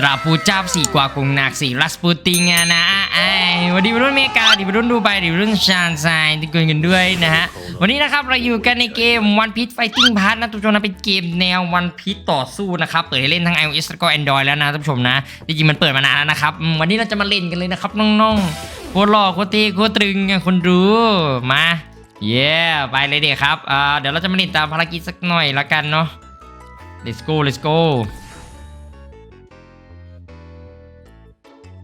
ตราปูจ้าสี่กว่ากงนักสี่รัสปูติงะนะไอ้วันนี้วัยรุ่นเมกาดิวัยรุ่นดูไบดิวัยรุ่นชานไซน์ที่กุนกันด้วยนะฮะ วันนี้นะครับเราอยู่กันในเกม One Piece Fighting Pass นะทุกผู้ชมนะเป็นเกมแนว One Piece ต่อสู้นะครับ เปิดให้เล่นทั้ง iOS แล้วก็ Android แล้วนะท่านผู้ชมนะ จริงๆมันเปิดมานานแล้วนะครับ วันนี้เราจะมาเล่นกันเลยนะครับน้องๆโคตรหล่อโคตรเท่โคตรตรึงคนดูมาเย้ไปเลยเด็กครับเดี๋ยวเราจะมาเล่นตามภารกิจสักหน่อยละกันเนาะ let's go let's go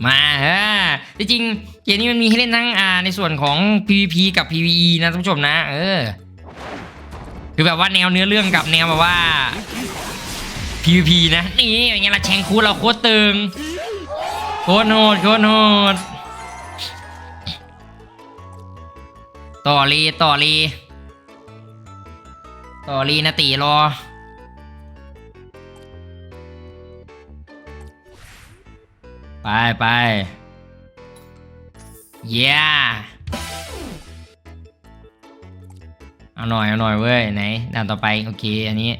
มาฮะจริงๆเกมนี้มันมีให้เล่นทั้งอ่าในส่วนของ PVP กับ PVE นะท่านผู้ชมนะ เออ คือแบบว่าแนวเนื้อเรื่องกับแนวแบบว่า PVP นะ นี่อย่างเงี้ยละแชงคูเราโคตรตึงโคตรโหดโคตรโหดต่อรีต่อรีต่อรีนะตีรอ ไปไปเย้เอาหน่อยเอาหน่อยเว้ยไหนด่านต่อไปโอเคอันนี้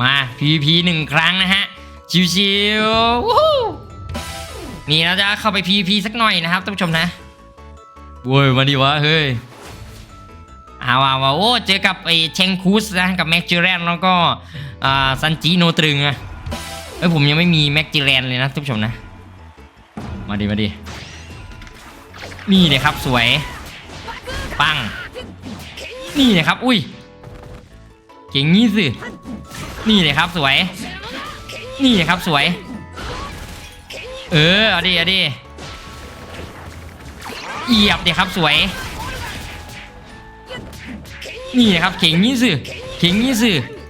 มา PVP หนึ่งครั้งนะฮะ ชิวๆนี่เราจะเข้าไป PVP สักหน่อยนะครับท่านผู้ชมนะเว้ยมาดิวะเฮ้ยเอาเอาเอาโอ้เจอกับไอ้เชงคูสนะกับแม็กจิแรนแล้วก็ อ่าซันจิโนตรึงอะเอ้ยผมยังไม่มีแม็กจิแรนเลยนะท่านผู้ชมนะ มาดิมาดินี่เลยครับสวย ปัง นี่เลยครับ อุ้ย เก่งงี้สิ นี่เลยครับสวย นี่เลยครับสวย เออเอาดิเอาดิเหยียบเดี๋ยครับสวย นี่นะครับเข่งนี้สิเข่งนี้สิ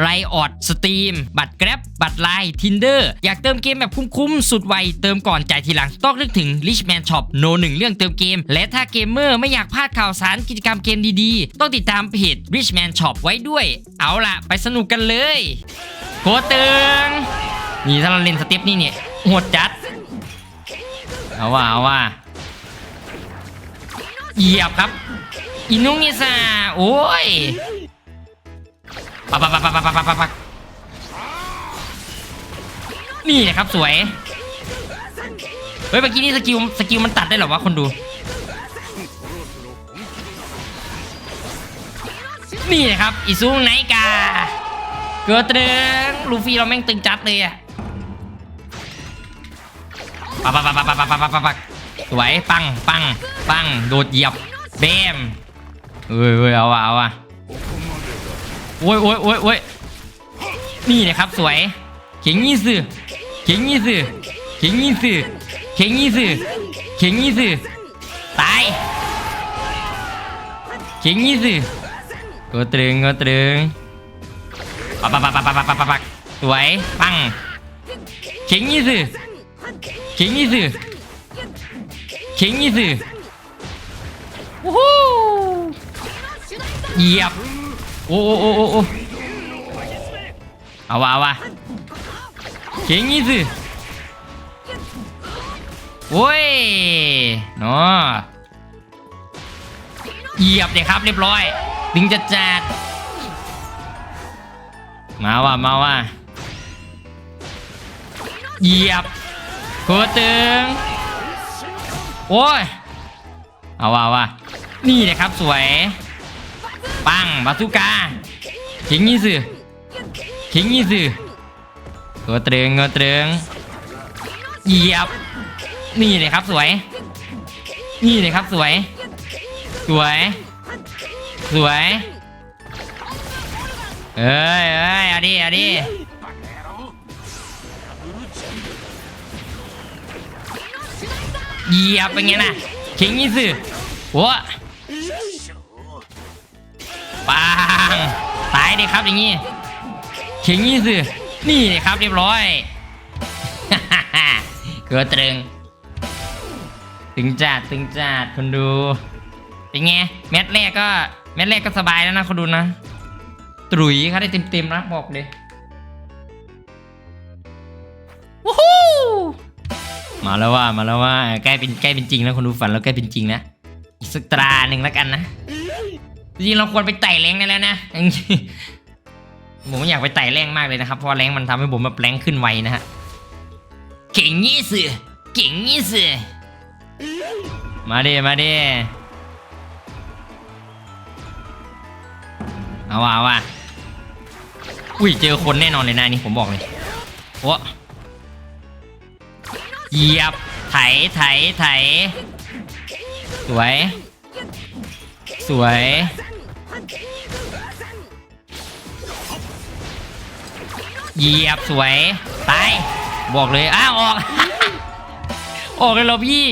ไรออดสตรีมบัตรแกร็บบัตรไลน์ทินเดอร์อยากเติมเกมแบบคุ้มๆ สุดไว เติมก่อนจ่ายทีหลัง ต้องนึกถึง Richman Shop โนหนึ่งเรื่องเติมเกม และถ้าเกมเมอร์ไม่อยากพลาดข่าวสารกิจกรรมเกมดีๆ ต้องติดตามเพจ Richman Shop ไว้ด้วย เอาล่ะ ไปสนุกกันเลยโคตรตึงนี่ถ้าเราเล่นสเต็ปนี่เนี่ยหดจัด เอาว่าเอาว่าเหยียบครับ อินุงิซาโอ้ย ปักปักปักปักปักปักปักปักนี่นะครับสวย เฮ้ยเมื่อกี้นี่สกิลสกิลมันตัดได้เหรอวะคนดู นี่นะครับอิซุงไนกา เกิดเตึงลูฟี่เราแม่งตึงจัดเลยอะปักปักปักปักปักปักปักปักปักปักสวยปังปังปังโดดเหยียบเบมเอ้ยเอ้ยเอาอะเอาอะ โอ้ยโอ้ยโอ้ยโอ้ยนี่นะครับ สวย เข่งยี่สือเข่งยี่สือเข่งยี่สือเข่งยี่สือเข่งยี่สือตายเข่งยี่สือก็ตรึงก็ตรึงปักปักปักปักปักปักปักปักสวยปังเข่งยี่สือเข่งยี่สือเข่งยี่สือวู้ฮู้เหยียบ โอ้โอ้โอ้โอ้โอ้เอาวะเอาวะเก่งงี้สิโอ้ยเนาะเหยียบเลยครับเรียบร้อยถึงจะจัดมาว่ะมาว่ะเหยียบโคตรตึงโอ้ยเอาว่ะเอาว่ะนี่นะครับสวย ปังบาซูกาขิงยี่สือขิงยี่สือตัวเตรงตัวเตรงเหยียบ นี่เลยครับสวย นี่เลยครับสวย สวย สวยเอ้ยเอ้ยเอาดิเอาดิเหยียบเป็นไงน่ะขิงยี่สือโว้ ปังตายดิครับอย่างงี้เข่งงี้สินี่เลยครับเรียบร้อยเกิดตรึง ตึงจัดตึงจัดคนดูเป็นไงแมตช์แรกก็แมตช์แรกก็สบายแล้วนะคนดูนะตรุยเขาได้เต็มๆนะบอกเลยวู้ฮู้มาแล้วว่ามาแล้วว่าใกล้เป็นใกล้เป็นจริงแล้วคนดูฝันเราใกล้เป็นจริงนะอีกสักตราหนึ่งแล้วกันนะ จริงเราควรไปไต่แรงได้แล้วนะผมอยากไปไต่แรงมากเลยนะครับเพราะแรงมันทำให้ผมแบบแรงขึ้นไวนะฮะเก่งยี่สิเก่งยี่สิมาดิมาดิเอาว่าเอาว่าอุ้ยเจอคนแน่นอนเลยนะนี่ผมบอกเลยโอ้เหยียบไถไถไถสวย สวย เหยียบสวยตายบอกเลยอ้าวออก ออกเลยเหรอพี่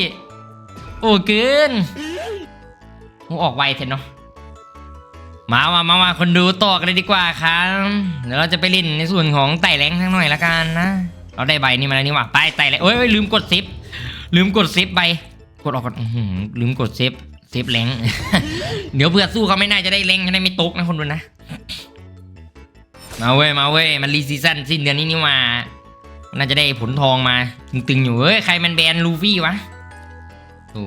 โอ้เกินโอ้ออกไวเถอะเนาะมามามามาคนดูต่อกันเลยดีกว่าครับเดี๋ยวเราจะไปล่นในส่วนของไต่แรงทั้งหน่อยละกันนะเราได้ใบนี้มาแล้วนี่ว่าไปไต่แรงเอ้ยลืมกดซิปลืมกดซิปใบกดออกก่อนลืมกดซฟเซฟแรงเดี๋ยวเพื่อสู้เขาไม่น่าจะได้แรงจะได้ไม่ตกนะคนดูนะ มาเว้ยมาเว้ยมันรีซีซั่นสิ้นเดือนนี้นี่มาน่าจะได้ผลทองมาตึงๆอยู่เฮ้ยใครมันแบนลูฟี่วะโอ้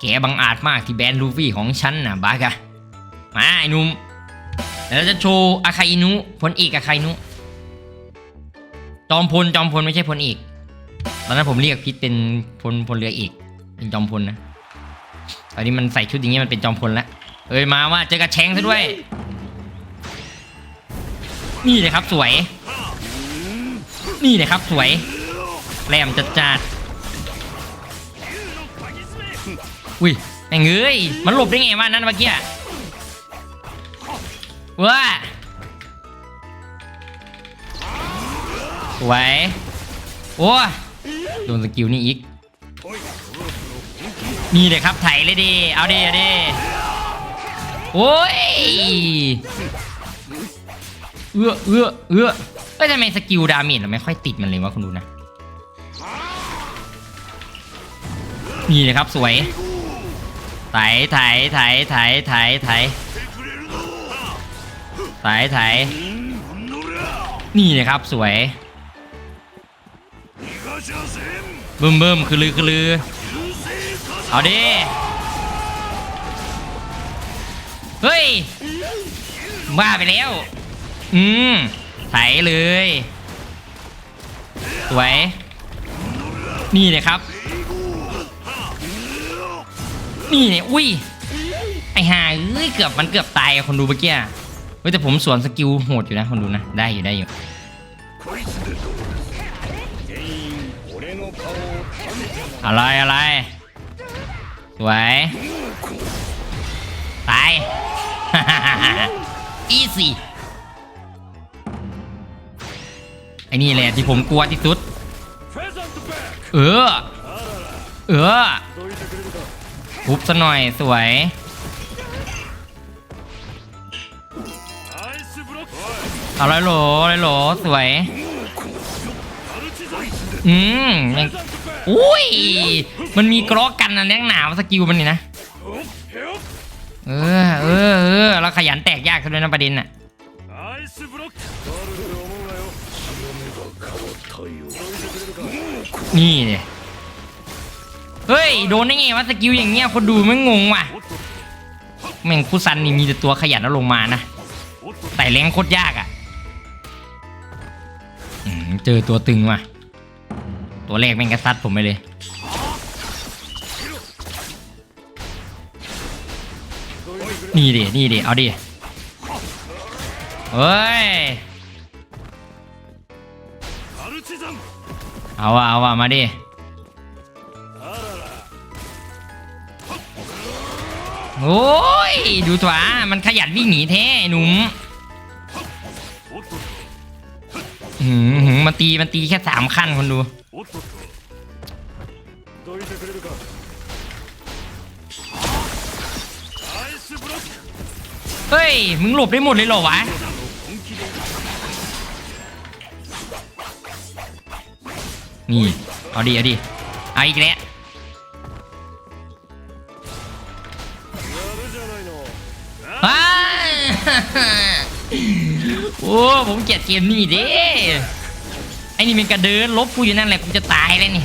แกบังอาจมากที่แบนลูฟี่ของฉันนะบากะมาไอ้นุ่มเดี๋ยวเราจะโชว์อาคาอินุพลเอกอาคาอินุจอมพลจอมพลไม่ใช่พลเอกตอนนั้นผมเรียกพิษเป็นพลพลเรือเอกเป็นจอมพลนะตอนนี้มันใส่ชุดอย่างเงี้ยมันเป็นจอมพลแล้วเอ้ยมาว่าเจอกับแชงซะด้วย นี่เลยครับสวย นี่เลยครับสวยแหลมจัดจัดอุ้ยแม่งเอ้ยมันหลบได้ไงวะนั่นเมื่อกี้ว้าสวยโอ้โดนสกิลนี่อีกนี่เลยครับไถเลยดิเอาดิเอาดิโอ้ย เอื้อเอื้อเอื้อเอ้ยทำไมสกิลดาเมจเราไม่ค่อยติดมันเลยวะคุณดูนะ นี่เลยครับสวยไถไถไถไถไถไถไถไถนี่เลยครับสวยบึมบึมคือลือคือลือเอาดิเฮ้ยบ้าไปแล้ว อืมไถเลย สวย นี่เลยครับ นี่เนี่ยอุ้ย ไอห่าเอ้ย เกือบมันเกือบตายคนดูเมื่อกี้เฮ้ยแต่ผมสวนสกิลโหดอยู่นะคนดูนะ ได้อยู่ได้อยู่อะไรอะไร สวยตาย อีซี่ อ้นี่แหละที่ผมกลัวที่สุด เออ เออทุบซะหน่อยสวย เอาไรโหลไรโหลสวย อืมยังอุ้ย มันมีกรอกกันนะแน่งหนาวสกิลมันนี่นะ เออเออเออแล้วขยันแตกยากขึ้นด้วยนะประเด็นน่ะ นี่เนี่ยเฮ้ย โดนได้ไงวะสกิลอย่างเงี้ยคนดูไม่งงว่ะ แม่งคุซันนี่มีแต่ตัวขยันแล้วลงมานะแต่แรงโคตรยากอะเจอตัวตึงว่ะ ตัวแรกแม่งกระซัดผมไปเลย นี่ดิ นี่ดิ เอาดิเฮ้ย เอาว่ะเอาว่ะมาดิ โอ้ย ดูตัวมันขยันวิ่งหนีแท้หนุ่มหืมหืมมันตีมันตีแค่สามขั้นคนดู เฮ้ย มึงหลบได้หมดเลยเหรอวะ นี่ เอาดีเอาดีเอาอีกแล้วว้ายโอ้ผมเกลียดเกมนี้เด้ไอ้นี่มันกระเดินลบกูอยู่นั่นแหละกูจะตายแล้วนี่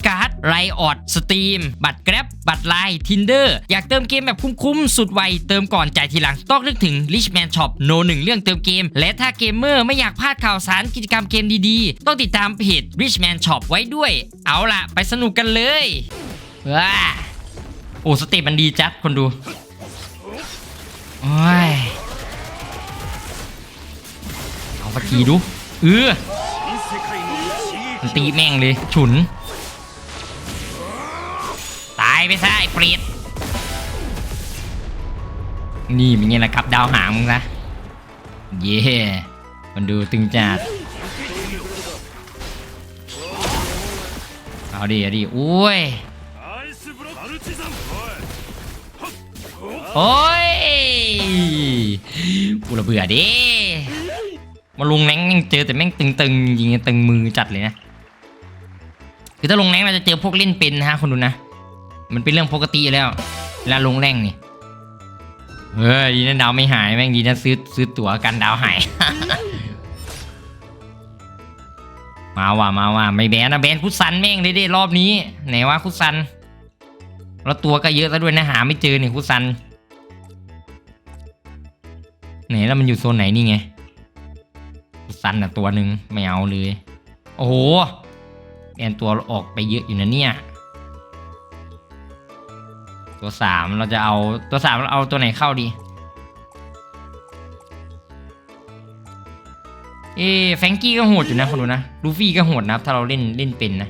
ไรออดสตรีมบัตรแกร็บบัตรไลน์ทินเดอร์อยากเติมเกมแบบคุ้มๆ สุดไว เติมก่อนจ่ายทีหลัง ต้องนึกถึง Richman Shop โนหนึ่งเรื่องเติมเกม และถ้าเกมเมอร์ไม่อยากพลาดข่าวสารกิจกรรมเกมดีๆ ต้องติดตามเพจ Richman Shop ไว้ด้วย เอาล่ะ ไปสนุกกันเลยว้าโอ้สเตปมันดีจัดคนดูโอ้ยเอาสักทีดูเออมันตีแม่งเลย ฉุน ไปซะไอ้ปรตนี่เป็นไงล่ะครับ ดาวหางมึงนะเย่มันดูตึงจัดเอาดิเอาดิโอ้ยโอ้ยกูระเบื่อดิมาลงแรงแม่งเจอแต่แม่งตึงๆยิงตึงมือจัดเลยนะคือถ้าลงแรงเราจะเจอพวกเล่นเป็นนะฮะคนดูนะ มันเป็นเรื่องปกติอยู่แล้วเวลาลงแรงนี่เฮ้ยดีนะดาวไม่หายแม่งดีนะซื้อซื้อตั๋วกันดาวหาย มาว่ะมาว่ะไม่แบนนะแบนคุซันแม่งเลยดิรอบนี้ไหนว่าคุซันแล้วตัวก็เยอะซะด้วยนะหาไม่เจอเนี่ยคุซันไหนแล้วมันอยู่โซนไหนนี่ไงคุซันอะตัวหนึ่งไม่เอาเลย โอ้โหแบนตัวออกไปเยอะอยู่นะเนี่ย ตัวสามเราจะเอาตัวสามเราเอาตัวไหนเข้าดี เอ๊ะแฟงกี้ก็โหดอยู่นะคนดูนะลูฟี่ก็โหดนะถ้าเราเล่นเล่นเป็นนะ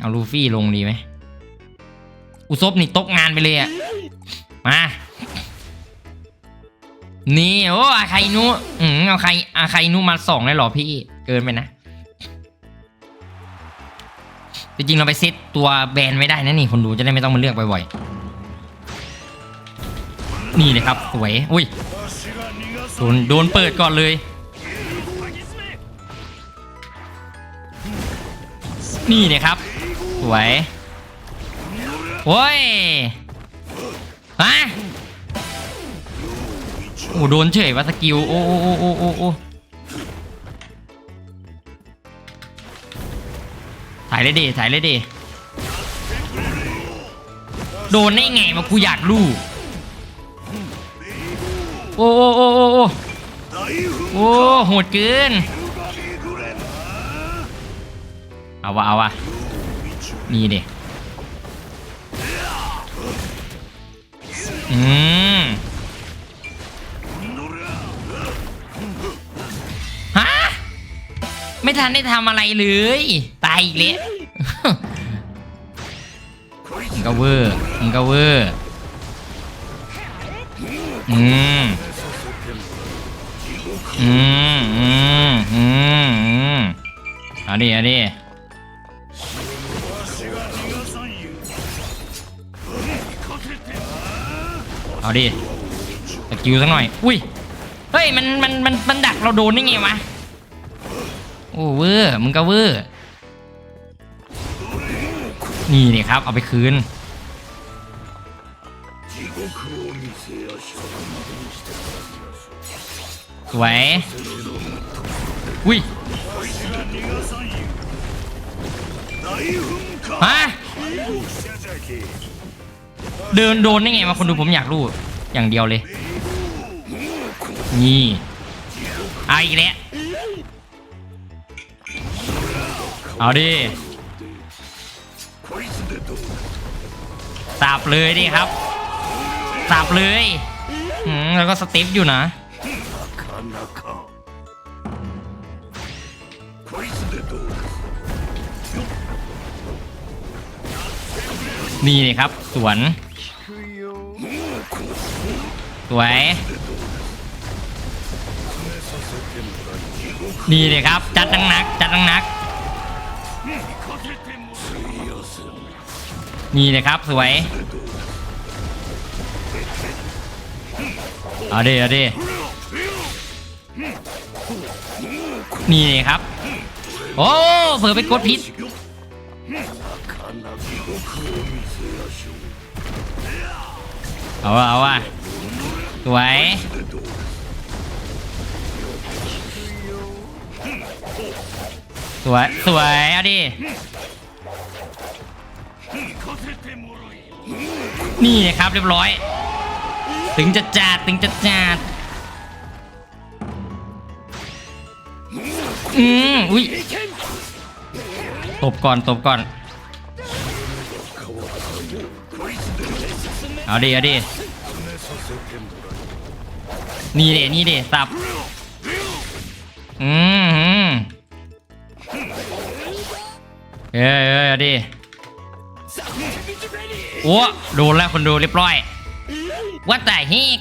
เอาลูฟี่ลงดีไหมอุซบนี่ตกงานไปเลยอะมานี่โอ้อาใครนุอืมเอาใครอาใครนุมาสองเลยเหรอพี่ เกินไปนะ จริงเราไปเซตตัวแบรนด์ไม่ได้นะนี่คนดูจะได้ไม่ต้องมาเลือกบ่อยๆ นี่เลยครับสวยอุ้ยโดนโดนเปิดก่อนเลย นี่เลยครับสวยโอ้ยฮะโอ้โดนเฉยว่าสกิลโอ้โอ้โอ้โอ้ ถ่ายเลยดิถ่ายเลยดิโดนได้ไงมากูอยากรู้โอ้โอ้โอ้โอ้โอ้โอ้โหดเกินเอาวะเอาวะนี่ดิอืม ไม่ทันได้ทำอะไรเลย ตายอีกแล้วมึงก็เวอร์มึงก็เวอร์อืมอืมอืมอืมอืมอันนี้อันนี้เอาดิสกิลสักหน่อย อุ้ย เฮ้ย มัน มัน มัน มันดักเราโดนได้ไงวะ โอ้เวอร์มึงก็เวอร์นี่นี่ครับ เอาไปคืน สวย อุ้ยฮะเดินโดนได้ไงมาคนดูผมอยากรู้ อย่างเดียวเลย นี่ไอาอีกแล้ว เอาดิสับเลยดิครับสับเลยแล้วก็สติปอยู่นะนี่เลยครับ สวน สวย นี่เลยครับ จัดนักนักจัดนักนัก นี่เลยครับสวย เอาดิเอาดินี่เลยครับ โอ้เผื่อไปกดพิษเอาว่ะเอาว่ะสวยสวย สวย เอาดิ นี่นะครับ เรียบร้อย ถึงจะจัดถึงจะจัดอืมอุ้ยตบก่อนตบก่อน เอาดิเอาดินี่เดนี่เดสับ อืมอืมเอ้ยเอ้ยเอาดิ โอ้โดนแล้วคนดูเรียบร้อยว่าแต่ฮีก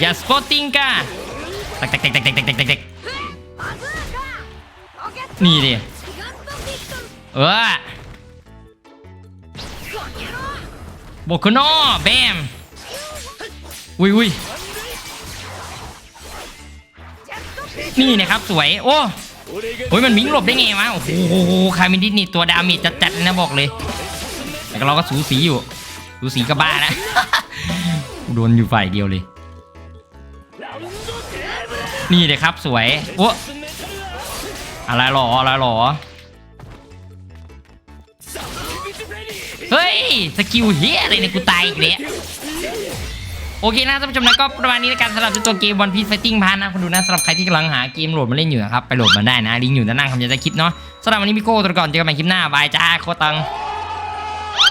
อย่าสปอตติ้งกาตักตักตักตักตักตักตักตักนี่ดิเออโบกโนแบมอุ้ยอุ้ยนี่นะครับสวย โอ้ โอ้ยมันวิ่งหลบได้ไงวะโอ้โหคารมินดิสนี่ตัวดามิดจัดๆเลยนะบอกเลย แต่เราก็สูสีอยู่ สูสีกับบ้านะกูโดนอยู่ฝ่ายเดียวเลย นี่เลยครับสวยโอ้อะไรหรออะไรหรอเฮ้ย สกิลเฮียอะไรเนี่ยกูตายอีกแล้ว โอเคนะท่านผู้ชมนะก็ประมาณนี้ในการสำหรับตัวเกม One Piece Fighting พันนะคุณดูนะสำหรับใครที่กำลังหาเกมโหลดมาเล่นอยู่นะครับไปโหลดมาได้นะลิงก์อยู่ด้านล่างคำยันจะคลิปเนาะสำหรับวันนี้พี่โก้ตัวก่อนเจอกันใหม่คลิปหน้าบายจ้าโคตัง